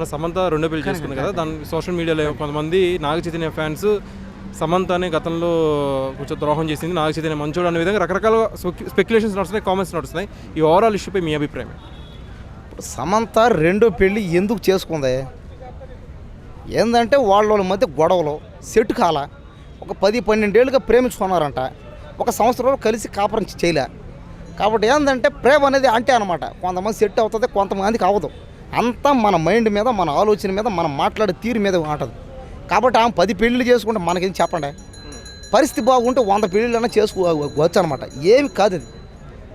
మన సమంత రెండో పెళ్ళి చేసుకుంది కదా. దాని సోషల్ మీడియాలో కొంతమంది నాగ చైతన్య ఫ్యాన్స్ సమంతని గతంలో కొంచెం ద్రోహం చేసింది. నాగ చైతన్య మంచోడు అనే విధంగా రకరకాల స్పెక్యులేషన్స్ నడుస్తున్నాయి కామెంట్స్ నడుస్తున్నాయి. ఈ ఓవరాల్ ఇష్యూపై మీ అభిప్రాయం? సమంత రెండో పెళ్ళి ఎందుకు చేసుకుంది? ఏంటంటే వాళ్ళ వాళ్ళ మధ్య గొడవలు సెట్ కాల. ఒక పది పన్నెండేళ్ళుగా ప్రేమించుకున్నారంట. ఒక సంవత్సరంలో కలిసి కాపురం చేయలే. కాబట్టి ఏంటంటే ప్రేమ అనేది అంటే అనమాట కొంతమంది సెట్ అవుతుంది కొంతమందికి అవ్వదు. అంతా మన మైండ్ మీద మన ఆలోచన మీద మనం మాట్లాడే తీరు మీద ఉంటుంది కాబట్టి ఆమె పది పెళ్ళిళ్ళు చేసుకుంటే మనకేం చెప్పండి? పరిస్థితి బాగుంటే వంద పెళ్ళిళ్ళైనా చేసుకోవచ్చు అనమాట ఏమి కాదు ఇది.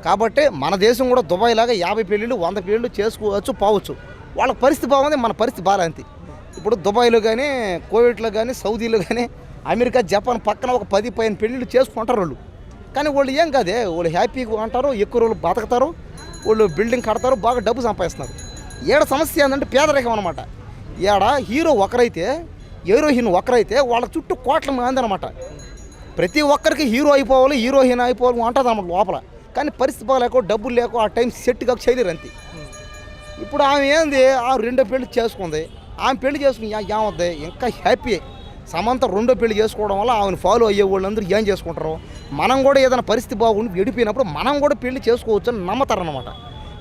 కాబట్టి మన దేశం కూడా దుబాయ్ లాగా యాభై పెళ్ళిళ్ళు వంద పెళ్ళిళ్ళు చేసుకోవచ్చు పోవచ్చు. వాళ్ళ పరిస్థితి బాగుంది మన పరిస్థితి బాగా ఇప్పుడు దుబాయ్లో కానీ కోవిడ్లో కానీ సౌదీలో కానీ అమెరికా జపాన్ పక్కన ఒక పది పైన పెళ్ళిళ్ళు చేసుకుంటారు వాళ్ళు. కానీ వాళ్ళు ఏం కాదే? వాళ్ళు హ్యాపీగా ఉంటారు ఎక్కువ రోజులు బతుకుతారు వాళ్ళు బిల్డింగ్ కడతారు బాగా డబ్బు సంపాదిస్తున్నారు. ఏడ సమస్య ఏంటంటే పేదరికం అనమాట ఏడ హీరో ఒకరైతే హీరోయిన్ ఒకరైతే వాళ్ళ చుట్టూ కోట్ల మంది అనమాట ప్రతి ఒక్కరికి హీరో అయిపోవాలి హీరోయిన్ అయిపోవాలి ఉంటుంది అన్నమాట లోపల. కానీ పరిస్థితి బాగాలేకో డబ్బులు లేకో ఆ టైం సెట్ కాక చేయలేరు అంతే. ఇప్పుడు ఆమె ఏంది ఆ రెండో పెళ్ళి చేసుకుంది. ఆమె పెళ్ళి చేసుకుని ఏమవుద్ది? ఇంకా హ్యాపీ. సమంత రెండో పెళ్ళి చేసుకోవడం వల్ల ఆమెను ఫాలో అయ్యే వాళ్ళందరూ ఏం చేసుకుంటారు? మనం కూడా ఏదైనా పరిస్థితి బాగుండి విడిపోయినప్పుడు మనం కూడా పెళ్ళి చేసుకోవచ్చు అని నమ్మతారనమాట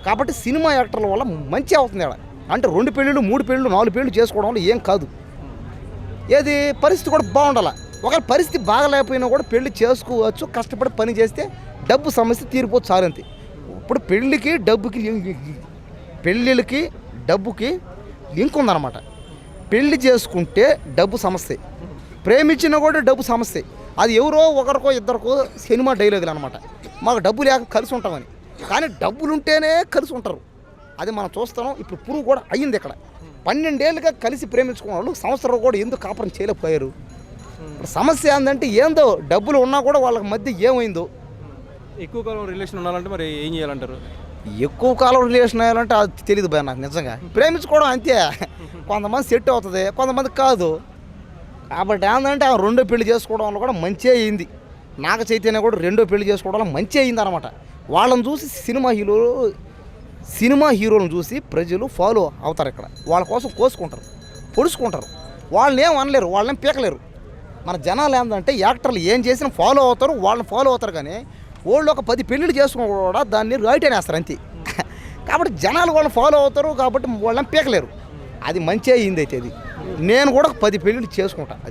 కాబట్టి సినిమా యాక్టర్ల వల్ల మంచి అవుతుంది ఆడ. అంటే రెండు పెళ్ళిళ్ళు మూడు పెళ్ళిళ్ళు నాలుగు పెళ్ళిళ్ళు చేసుకోవడం వల్ల ఏం కాదు. ఏది పరిస్థితి కూడా బాగుండాలి. ఒకవేళ పరిస్థితి బాగలేకపోయినా కూడా పెళ్ళి చేసుకోవచ్చు కష్టపడి పని చేస్తే డబ్బు సమస్య తీరిపోవచ్చు సారంతి ఇప్పుడు పెళ్ళికి డబ్బుకి పెళ్ళిళ్ళకి డబ్బుకి లింక్ ఉందన్నమాట. పెళ్ళి చేసుకుంటే డబ్బు సమస్య. ప్రేమించినా కూడా డబ్బు సమస్య. అది ఎవరో ఒకరికో ఇద్దరికో సినిమా డైలాగులు అనమాట మాకు డబ్బు లేక కలిసి ఉంటామని. కానీ డబ్బులు ఉంటేనే కలిసి ఉంటారు అది మనం చూస్తాం. ఇప్పుడు పురుగు కూడా అయ్యింది ఇక్కడ. పన్నెండేళ్ళుగా కలిసి ప్రేమించుకున్న వాళ్ళు సంవత్సరం కూడా ఎందుకు కాపురం చేయలేకపోయారు? సమస్య ఏంటంటే ఏందో డబ్బులు ఉన్నా కూడా వాళ్ళకి మధ్య ఏమైందో? ఎక్కువ కాలం రిలేషన్ ఉండాలంటే మరి ఏం చేయాలంటారు? ఎక్కువ కాలం రిలేషన్ అయ్యాలంటే అది తెలియదు భయ నాకు నిజంగా. ప్రేమించుకోవడం అంతే. కొంతమంది సెట్ అవుతుంది కొంతమంది కాదు. కాబట్టి ఏంటంటే ఆ రెండో పెళ్ళి చేసుకోవడం వల్ల కూడా మంచి అయింది. నాగ చైతన్య కూడా రెండో పెళ్ళి చేసుకోవడం మంచి అయింది అనమాట వాళ్ళని చూసి సినిమా హీరోలు సినిమా హీరోలను చూసి ప్రజలు ఫాలో అవుతారు ఇక్కడ. వాళ్ళ కోసం కోసుకుంటారు పొడుచుకుంటారు. వాళ్ళని ఏం అనలేరు వాళ్ళని పీకలేరు. మన జనాలు ఏంటంటే యాక్టర్లు ఏం చేసినా ఫాలో అవుతారు వాళ్ళని ఫాలో అవుతారు కానీ వాళ్ళు ఒక పది పెళ్ళిళ్ళు చేసుకుని కూడా దాన్ని రైట్ అనేస్తారు అంతే. కాబట్టి జనాలు వాళ్ళని ఫాలో అవుతారు కాబట్టి వాళ్ళని పీకలేరు. అది మంచి అయింది అయితే అది. నేను కూడా ఒక పది పెళ్ళిళ్ళు చేసుకుంటాను అది.